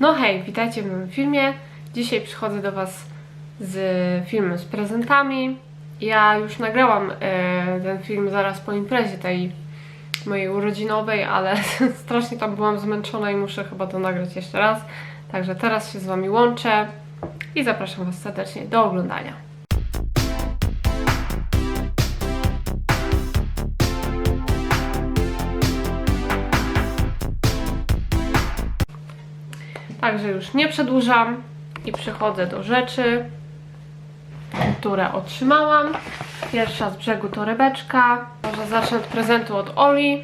No hej, witajcie w nowym filmie. Dzisiaj przychodzę do Was z filmem z prezentami. Ja już nagrałam e, ten film zaraz po imprezie tej mojej urodzinowej, ale strasznie tam byłam zmęczona i muszę chyba to nagrać jeszcze raz. Także teraz się z Wami łączę i zapraszam Was serdecznie do oglądania. Także już nie przedłużam i przechodzę do rzeczy, które otrzymałam. Pierwsza z brzegu torebeczka. Może zacznę od prezentu od Oli.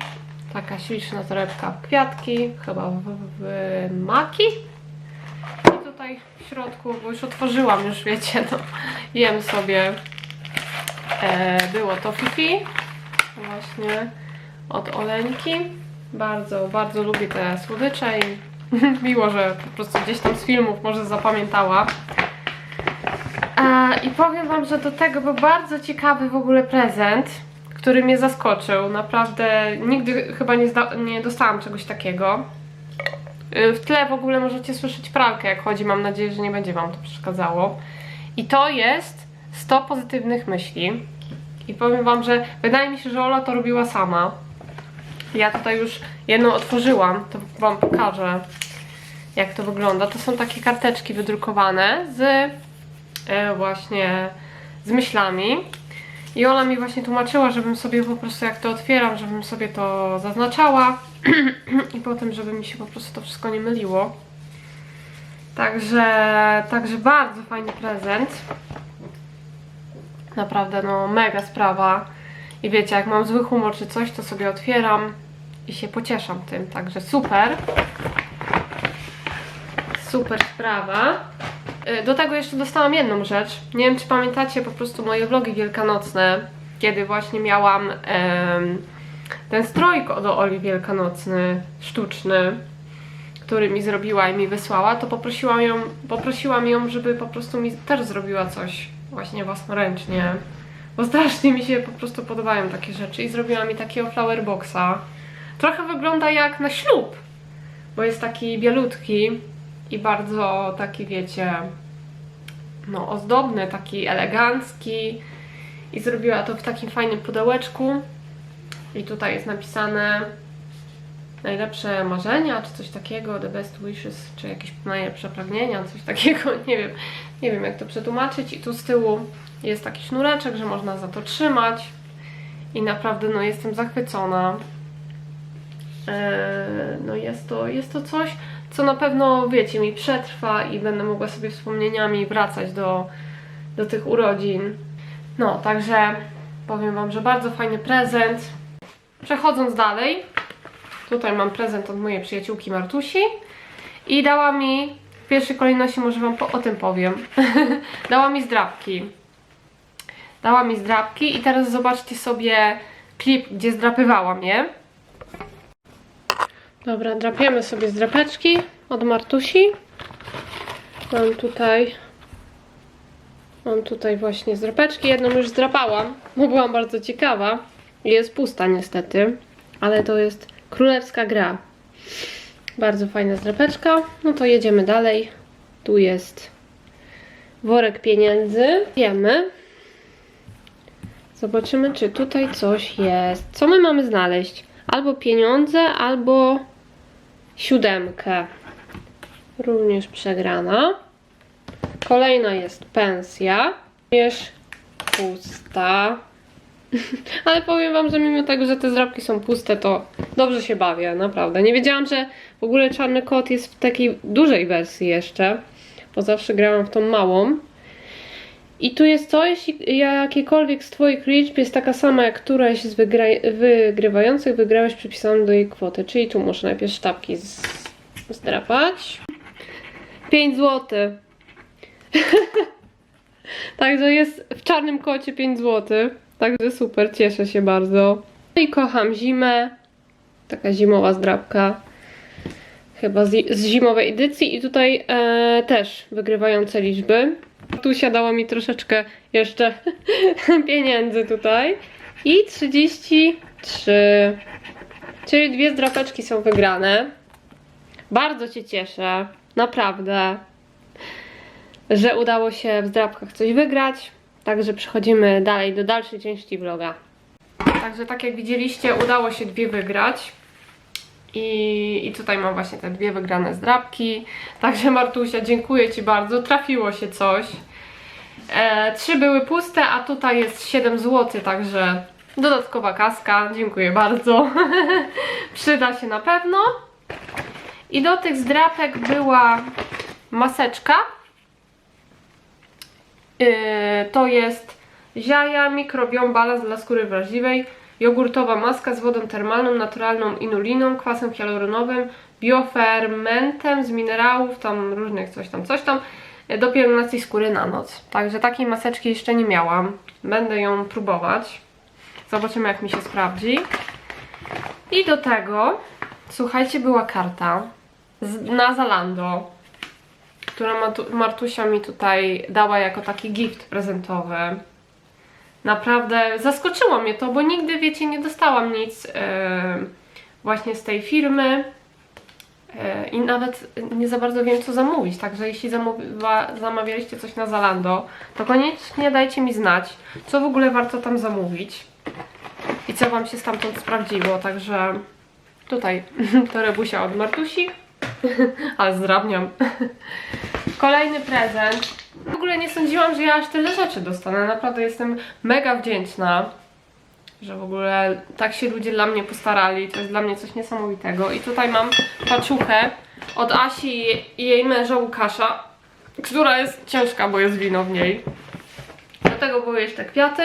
Taka śliczna torebka w kwiatki, chyba w, w maki. I tutaj w środku, bo już otworzyłam, już wiecie, no, jem sobie. E, było to Fifi. Właśnie od Oleńki. Bardzo, bardzo lubię te słodycze i miło, że po prostu gdzieś tam z filmów może zapamiętała. I powiem Wam, że do tego był bardzo ciekawy w ogóle prezent, który mnie zaskoczył. Naprawdę nigdy chyba nie, nie dostałam czegoś takiego. E, W tle w ogóle możecie słyszeć pralkę jak chodzi, mam nadzieję, że nie będzie Wam to przeszkadzało. I to jest 100 pozytywnych myśli. I powiem Wam, że wydaje mi się, że Ola to robiła sama. Ja tutaj już jedną otworzyłam, to Wam pokażę jak to wygląda. To są takie karteczki wydrukowane z e, właśnie z myślami. I Ola mi właśnie tłumaczyła, żebym sobie po prostu jak to otwieram, żebym sobie to zaznaczała i potem, żeby mi się po prostu to wszystko nie myliło. Także, także bardzo fajny prezent. Naprawdę, no mega sprawa. I wiecie, jak mam zły humor czy coś, to sobie otwieram i się pocieszam tym. Także super. Super sprawa. Y, Do tego jeszcze dostałam jedną rzecz. Nie wiem, czy pamiętacie po prostu moje vlogi wielkanocne, kiedy właśnie miałam em, ten strój do Oli wielkanocny, sztuczny, który mi zrobiła i mi wysłała, to poprosiłam ją, poprosiłam ją, żeby po prostu mi też zrobiła coś właśnie własnoręcznie. Bo strasznie mi się po prostu podobają takie rzeczy i zrobiła mi takiego flower boxa. Trochę wygląda jak na ślub, bo jest taki bielutki i bardzo taki, wiecie, no ozdobny, taki elegancki. I zrobiła to w takim fajnym pudełeczku. I tutaj jest napisane najlepsze marzenia, czy coś takiego, the best wishes, czy jakieś najlepsze pragnienia, coś takiego, nie wiem, nie wiem jak to przetłumaczyć. I tu z tyłu jest taki sznureczek, że można za to trzymać. I naprawdę no jestem zachwycona. Eee, no jest to, jest to coś, co na pewno, wiecie, mi przetrwa i będę mogła sobie wspomnieniami wracać do, do tych urodzin. No, także powiem Wam, że bardzo fajny prezent. Przechodząc dalej, tutaj mam prezent od mojej przyjaciółki Martusi i dała mi, w pierwszej kolejności może Wam po, o tym powiem, dała mi zdrapki. Dała mi zdrapki i teraz zobaczcie sobie klip, gdzie zdrapywałam je. Dobra, drapiemy sobie zdrapeczki od Martusi. Mam tutaj mam tutaj właśnie zdrapeczki. Jedną już zdrapałam, bo byłam bardzo ciekawa. Jest pusta niestety, ale to jest królewska gra. Bardzo fajna zdrapeczka. No to jedziemy dalej. Tu jest worek pieniędzy. Wiemy. Zobaczymy, czy tutaj coś jest. Co my mamy znaleźć? Albo pieniądze, albo siódemkę. Również przegrana. Kolejna jest pensja. Również pusta. Ale powiem wam, że mimo tego, że te zdrabki są puste, to dobrze się bawię, naprawdę. Nie wiedziałam, że w ogóle czarny kot jest w takiej dużej wersji jeszcze, bo zawsze grałam w tą małą. I tu jest jeśli jakiekolwiek z Twoich liczb jest taka sama jak któraś z wygra- wygrywających, wygrałeś przypisaną do jej kwoty. Czyli tu muszę najpierw sztabki zdrapać. 5 zł. Także jest w czarnym kocie 5 zł. Także super, cieszę się bardzo. No i kocham zimę. Taka zimowa zdrapka. Chyba z, z zimowej edycji. I tutaj e, też wygrywające liczby. Tu siadało mi troszeczkę jeszcze pieniędzy tutaj. I 33. Czyli dwie zdrapeczki są wygrane. Bardzo Cię cieszę, naprawdę, że udało się w zdrabkach coś wygrać. Także przechodzimy dalej do dalszej części vloga. Także tak jak widzieliście, udało się dwie wygrać. I, I tutaj mam właśnie te dwie wygrane zdrabki. Także Martusia, dziękuję Ci bardzo. Trafiło się coś. E, trzy były puste, a tutaj jest 7 zł, także dodatkowa kaska. Dziękuję bardzo. Przyda się na pewno. I do tych zdrapek była maseczka. Yy, to jest ziaja, mikrobiom, balans dla skóry wrażliwej, jogurtowa maska z wodą termalną, naturalną inuliną, kwasem hialuronowym, biofermentem z minerałów, tam różnych coś tam, coś tam, yy, do pielęgnacji skóry na noc. Także takiej maseczki jeszcze nie miałam. Będę ją próbować. Zobaczymy jak mi się sprawdzi. I do tego, słuchajcie, była karta z, na Zalando, która Martusia mi tutaj dała jako taki gift prezentowy. Naprawdę zaskoczyło mnie to, bo nigdy, wiecie, nie dostałam nic e, właśnie z tej firmy. E, I nawet nie za bardzo wiem, co zamówić. Także jeśli zamówiła, zamawialiście coś na Zalando, to koniecznie dajcie mi znać, co w ogóle warto tam zamówić i co Wam się stamtąd sprawdziło. Także tutaj torebusia od Martusi, ale zdrabniam. Kolejny prezent. W ogóle nie sądziłam, że ja aż tyle rzeczy dostanę. Naprawdę jestem mega wdzięczna, że w ogóle tak się ludzie dla mnie postarali. To jest dla mnie coś niesamowitego. I tutaj mam paczuchę od Asi i jej męża Łukasza, która jest ciężka, bo jest wino w niej. Do tego były jeszcze kwiaty,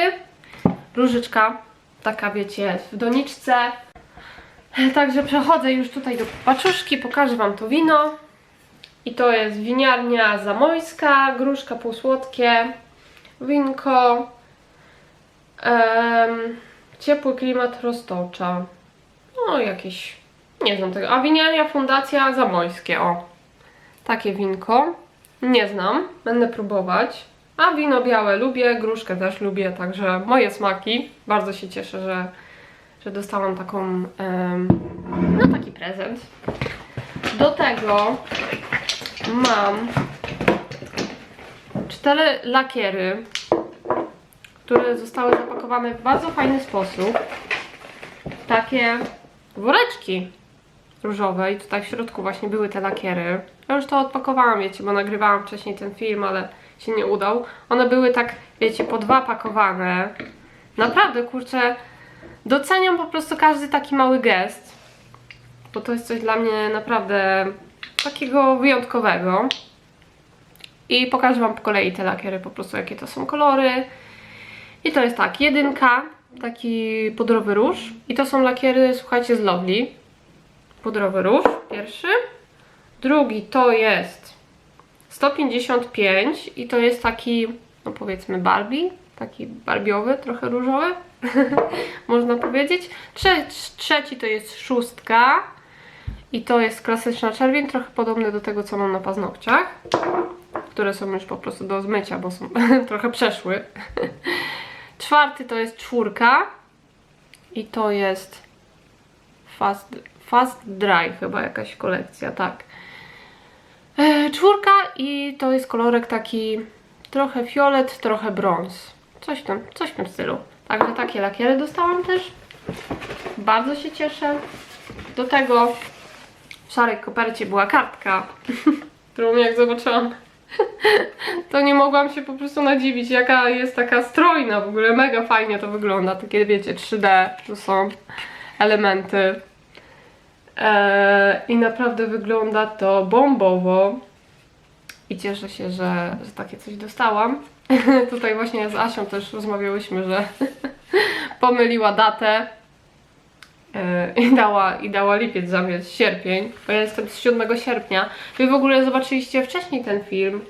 różyczka, taka wiecie, w doniczce. Także przechodzę już tutaj do paczuszki, pokażę Wam to wino. I to jest winiarnia zamojska, gruszka półsłodkie, winko, em, ciepły klimat roztocza. No jakieś, nie znam tego. A winiarnia Fundacja Zamojskie, o. Takie winko. Nie znam, będę próbować. A wino białe lubię, gruszkę też lubię, także moje smaki. Bardzo się cieszę, że, że dostałam taką, em, no taki prezent. Do tego mam cztery lakiery, które zostały zapakowane w bardzo fajny sposób. Takie woreczki różowe i tutaj w środku właśnie były te lakiery. Ja już to odpakowałam, wiecie, bo nagrywałam wcześniej ten film, ale się nie udał. One były tak, wiecie, po dwa pakowane. Naprawdę, kurczę, doceniam po prostu każdy taki mały gest, bo to jest coś dla mnie naprawdę takiego wyjątkowego. I pokażę Wam po kolei te lakiery, po prostu jakie to są kolory. I to jest tak, jedynka, taki pudrowy róż. I to są lakiery, słuchajcie, z Lovely. Pudrowy róż, pierwszy. Drugi to jest 155 i to jest taki, no powiedzmy Barbie, taki barbiowy, trochę różowy, można powiedzieć. Trze trzeci to jest szóstka i to jest klasyczna czerwień, trochę podobny do tego, co mam na paznokciach, które są już po prostu do zmycia, bo są trochę przeszły. Czwarty to jest czwórka i to jest fast, fast dry chyba jakaś kolekcja, tak. E, czwórka i to jest kolorek taki trochę fiolet, trochę brąz. Coś w tym, coś w tym stylu. Także takie lakiery dostałam też. Bardzo się cieszę. Do tego w szarej kopercie była kartka, którą jak zobaczyłam, to nie mogłam się po prostu nadziwić, jaka jest taka strojna w ogóle. Mega fajnie to wygląda. Takie wiecie, 3D, to są elementy. Eee, I naprawdę wygląda to bombowo. I cieszę się, że, że takie coś dostałam. Tutaj właśnie z Asią też rozmawiałyśmy, że pomyliła datę i dała, i dała lipiec zamiast sierpień, bo ja jestem z 7 sierpnia. Wy w ogóle zobaczyliście wcześniej ten film,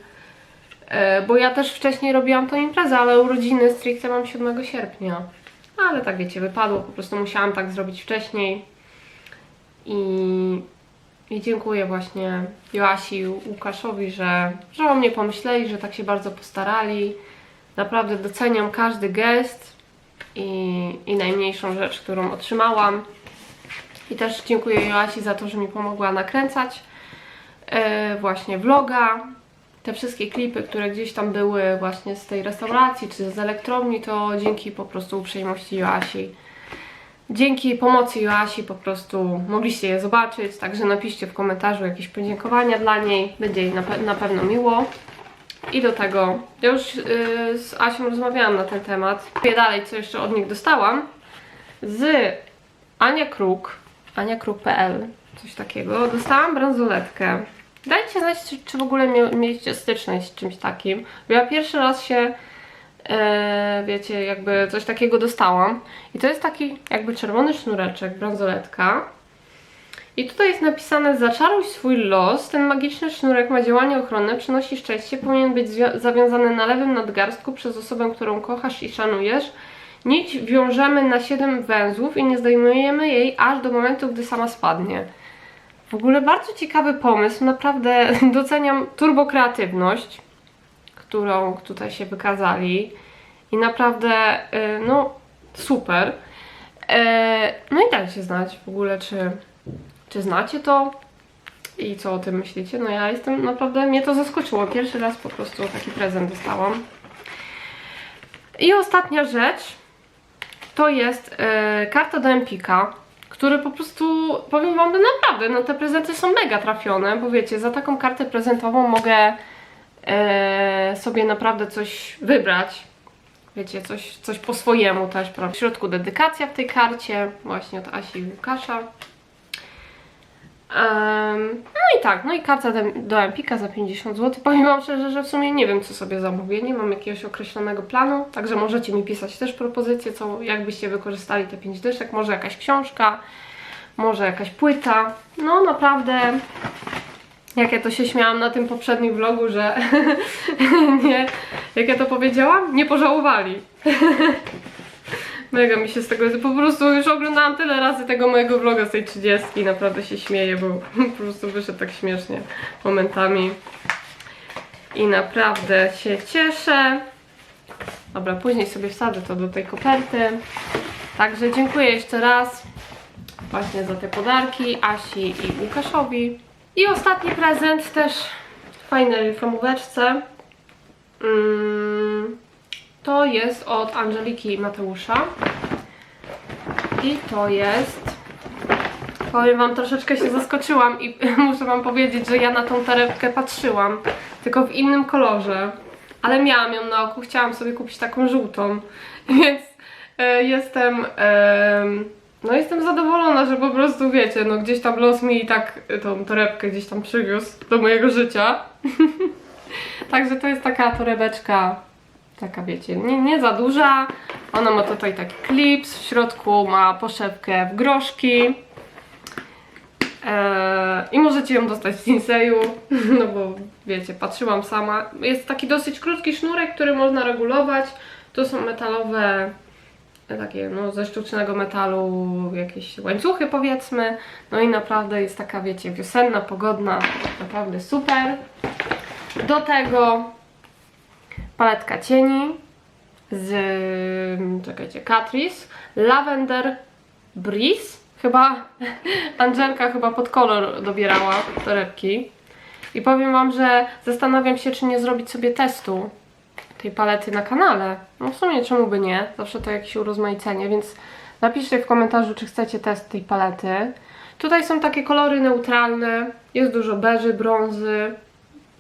e, bo ja też wcześniej robiłam tą imprezę, ale urodziny stricte mam 7 sierpnia. Ale tak wiecie, wypadło, po prostu musiałam tak zrobić wcześniej. I, i dziękuję właśnie Joasi Łukaszowi, że, że o mnie pomyśleli, że tak się bardzo postarali. Naprawdę doceniam każdy gest i, i najmniejszą rzecz, którą otrzymałam. I też dziękuję Joasi za to, że mi pomogła nakręcać e, właśnie vloga, te wszystkie klipy, które gdzieś tam były właśnie z tej restauracji czy z elektrowni, to dzięki po prostu uprzejmości Joasi. Dzięki pomocy Joasi po prostu mogliście je zobaczyć, także napiszcie w komentarzu jakieś podziękowania dla niej, będzie jej na, pe- na pewno miło. I do tego, ja już yy, z Asią rozmawiałam na ten temat. Mówię dalej, co jeszcze od nich dostałam. Z Ania Kruk, aniakruk.pl, coś takiego, dostałam bransoletkę. Dajcie znać, czy, czy w ogóle mie- mieliście styczność z czymś takim. Bo ja pierwszy raz się, e, wiecie, jakby coś takiego dostałam. I to jest taki jakby czerwony sznureczek, bransoletka. I tutaj jest napisane zaczaruj swój los, ten magiczny sznurek ma działanie ochronne, przynosi szczęście, powinien być zawiązany na lewym nadgarstku przez osobę, którą kochasz i szanujesz. Nić wiążemy na 7 węzłów i nie zdejmujemy jej aż do momentu, gdy sama spadnie. W ogóle bardzo ciekawy pomysł, naprawdę doceniam turbokreatywność, którą tutaj się wykazali i naprawdę, y, no, super. E, No i dajcie znać w ogóle, czy, czy znacie to i co o tym myślicie. No ja jestem, naprawdę mnie to zaskoczyło. Pierwszy raz po prostu taki prezent dostałam. I ostatnia rzecz to jest e, karta do Empika, który po prostu, powiem wam, no naprawdę, no te prezenty są mega trafione, bo wiecie, za taką kartę prezentową mogę e, sobie naprawdę coś wybrać. Wiecie, coś, coś po swojemu też, prawda? W środku dedykacja w tej karcie, właśnie od Asi i Łukasza. Em, no i tak, no i karta do Empika za 50 zł. Powiem Wam szczerze, że w sumie nie wiem, co sobie zamówię, nie mam jakiegoś określonego planu, także możecie mi pisać też propozycje, co, jakbyście wykorzystali te 5 dyszek, może jakaś książka, może jakaś płyta. No naprawdę, jak ja to się śmiałam na tym poprzednim vlogu, że nie, jak ja to powiedziałam, nie pożałowali. Mega mi się z tego, po prostu już oglądałam tyle razy tego mojego vloga z tej 30 i naprawdę się śmieję, bo po prostu wyszedł tak śmiesznie momentami. I naprawdę się cieszę. Dobra, później sobie wsadzę to do tej koperty. Także dziękuję jeszcze raz właśnie za te podarki Asi i Łukaszowi. I ostatni prezent też w fajnej ramóweczce. Mm, to jest od Angeliki i Mateusza. I to jest. Powiem Wam, troszeczkę się zaskoczyłam i muszę Wam powiedzieć, że ja na tą torebkę patrzyłam, tylko w innym kolorze. Ale miałam ją na oku, chciałam sobie kupić taką żółtą, więc e, jestem. em, no jestem zadowolona, że po prostu wiecie, no gdzieś tam los mi i tak tą torebkę gdzieś tam przywiózł do mojego życia. Także to jest taka torebeczka, taka wiecie, nie, nie za duża. Ona ma tutaj taki klips, w środku ma poszewkę w groszki. Eee, I możecie ją dostać z Sinseju, no bo wiecie, patrzyłam sama. Jest taki dosyć krótki sznurek, który można regulować. To są metalowe, e, takie no ze sztucznego metalu, jakieś łańcuchy powiedzmy. No i naprawdę jest taka, wiecie, wiosenna, pogodna, naprawdę super. Do tego paletka cieni z, czekajcie, Catrice, Lavender Breeze. Chyba Angelka chyba pod kolor dobierała torebki. I powiem Wam, że zastanawiam się, czy nie zrobić sobie testu tej palety na kanale. No w sumie czemu by nie? Zawsze to jakieś urozmaicenie, więc napiszcie w komentarzu, czy chcecie test tej palety. Tutaj są takie kolory neutralne, jest dużo beży, brązy,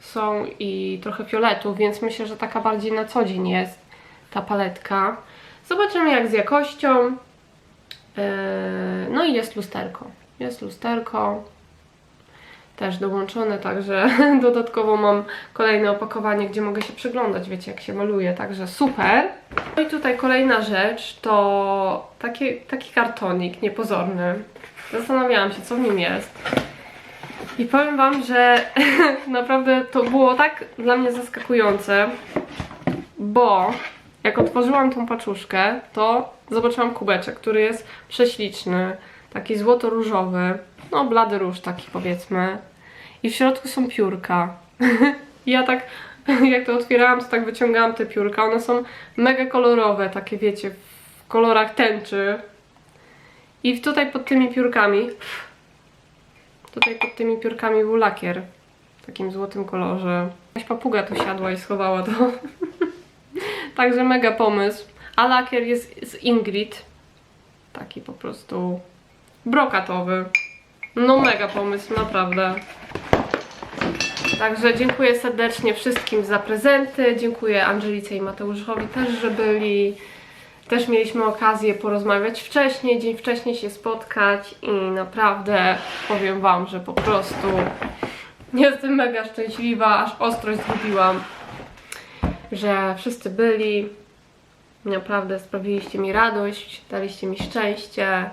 są i trochę fioletów, więc myślę, że taka bardziej na co dzień jest ta paletka. Zobaczymy jak z jakością. Yy, No i jest lusterko. Jest lusterko. Też dołączone, także dodatkowo mam kolejne opakowanie, gdzie mogę się przyglądać, wiecie, jak się maluje, także super. No i tutaj kolejna rzecz to taki, taki kartonik niepozorny. Zastanawiałam się, co w nim jest. I powiem Wam, że naprawdę to było tak dla mnie zaskakujące, bo jak otworzyłam tą paczuszkę, to zobaczyłam kubeczek, który jest prześliczny, taki złoto-różowy, no blady róż taki powiedzmy. I w środku są piórka. Ja tak, jak to otwierałam, to tak wyciągałam te piórka. One są mega kolorowe, takie wiecie, w kolorach tęczy. I tutaj pod tymi piórkami Tutaj pod tymi piórkami był lakier. w takim złotym kolorze. Jakaś papuga tu siadła i schowała to. Także mega pomysł. A lakier jest z Ingrid. Taki po prostu brokatowy. No mega pomysł, naprawdę. Także dziękuję serdecznie wszystkim za prezenty. Dziękuję Angelice i Mateuszowi też, że byli. Też mieliśmy okazję porozmawiać wcześniej, dzień wcześniej się spotkać i naprawdę powiem Wam, że po prostu jestem mega szczęśliwa, aż ostrość zgubiłam, że wszyscy byli. Naprawdę sprawiliście mi radość, daliście mi szczęście.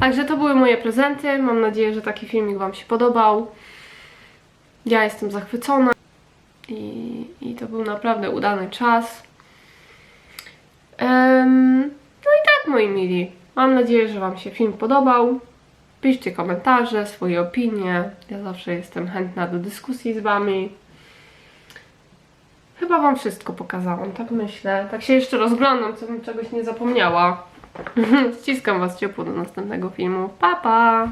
Także to były moje prezenty. Mam nadzieję, że taki filmik Wam się podobał. Ja jestem zachwycona i, i to był naprawdę udany czas. No i tak, moi mili. Mam nadzieję, że Wam się film podobał. Piszcie komentarze, swoje opinie. Ja zawsze jestem chętna do dyskusji z Wami. Chyba Wam wszystko pokazałam, tak myślę. Tak się jeszcze rozglądam, co bym czegoś nie zapomniała. Ściskam Was ciepło do następnego filmu. Pa, pa!